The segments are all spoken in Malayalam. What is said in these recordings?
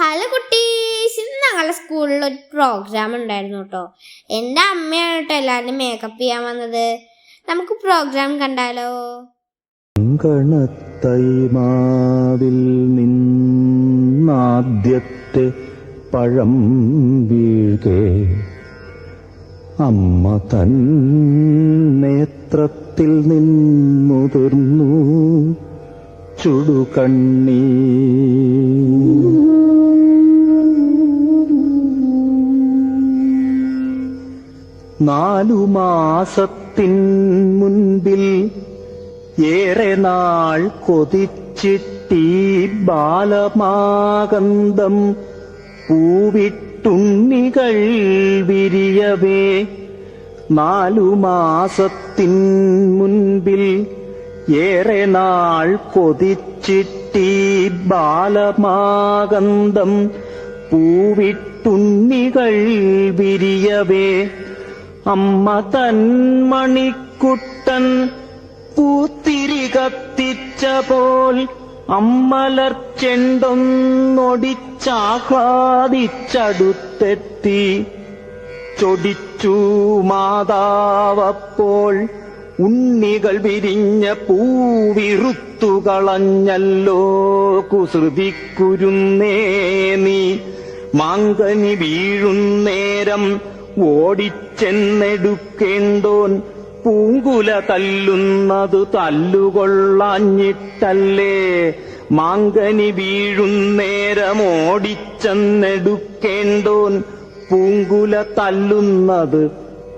ഹലോ കുട്ടീസ്. ഇന്ന് ഞങ്ങളുടെ സ്കൂളിൽ ഒരു പ്രോഗ്രാം ഉണ്ടായിരുന്നു കേട്ടോ. എന്റെ അമ്മയാണ് കേട്ടോ എല്ലാവരും മേക്കപ്പ് ചെയ്യാൻ വന്നത്. നമുക്ക് പ്രോഗ്രാം കണ്ടാലോ? കണത്തൈമാവിൽ നിന്നാദ്യത്തെ പഴം വീഴ്കെ. അമ്മ തൻ നേത്രത്തിൽ നിന്നുതിർന്നു. ചുടുകണ്ണീ നാലു മാസത്തിൻ മുൻപിൽ ഏറെ നാൾ കൊതിച്ചിട്ടീ ബാലമാകന്തം പൂവിട്ടുണ്ണികൾ വിരിയവേ. നാലു മാസത്തിൻ മുൻപിൽ ഏറെ നാൾ കൊതിച്ചിട്ടീ ബാലമാകന്തം പൂവിട്ടുണ്ണികൾ വിരിയവേ. അമ്മ തൻ മണിക്കുട്ടൻ പൂത്തിരി കത്തിച്ച പോൽ അമ്മലർ ചെണ്ടൊന്നൊടിച്ചാഹ്ലാദിച്ചടുത്തെത്തി ചൊടിച്ചു മാതാവപ്പോൾ ഉണ്ണികൾ വിരിഞ്ഞ പൂവിറുത്തു കളഞ്ഞല്ലോ കുസൃതിക്കുരുന്നേ നീ മാങ്കനി വീഴുന്നേരം ഓടിച്ചെന്നെടുക്കേണ്ടോൻ പൂങ്കുല തല്ലുന്നത് തല്ലുകൊള്ളാഞ്ഞിട്ടല്ലേ? മാങ്കനി വീഴുന്നേരമോടിച്ചെന്നെടുക്കേണ്ടോൻ പൂങ്കുല തല്ലുന്നത്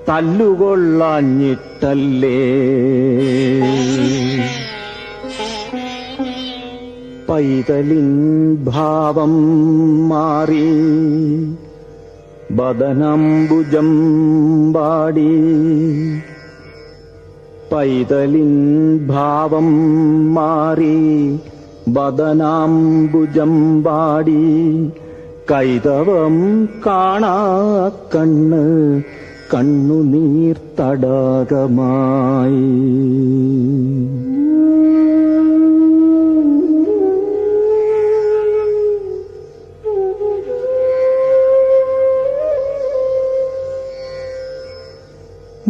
തല്ലുകൊള്ളാഞ്ഞിട്ടല്ലേ? പൈതലിൻ ഭാവം മാറി ബദനംബുജം പാടി പൈതലിൻ ഭാവം മാറി ബദനാംബുജം പാടി കൈതവം കാണാ കണ്ണ് കണ്ണുനീർ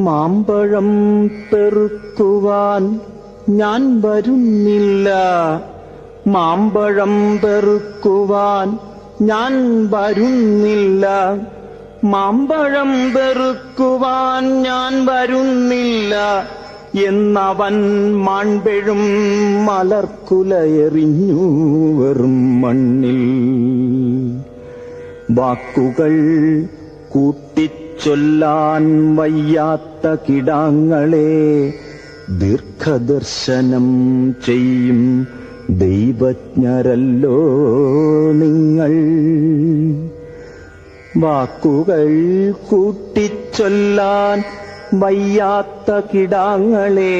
മാമ്പഴം പെറുക്കുവാൻ ഞാൻ വരുന്നില്ല. മാമ്പഴം പെറുക്കുവാൻ ഞാൻ വരുന്നില്ല. മാമ്പഴം പെറുക്കുവാൻ ഞാൻ വരുന്നില്ല. എന്നവൻ മാൺപെഴും മലർക്കുലയെറിഞ്ഞു വെറും മണ്ണിൽ. വാക്കുകൾ കൂട്ടിച്ചൊല്ലാൻ വയ്യാത്ത കിടാങ്ങളെ ദീർഘദർശനം ചെയ്യും ദൈവജ്ഞരല്ലോ നിങ്ങൾ. വാക്കുകൾ കൂട്ടിച്ചൊല്ലാൻ വയ്യാത്ത കിടാങ്ങളെ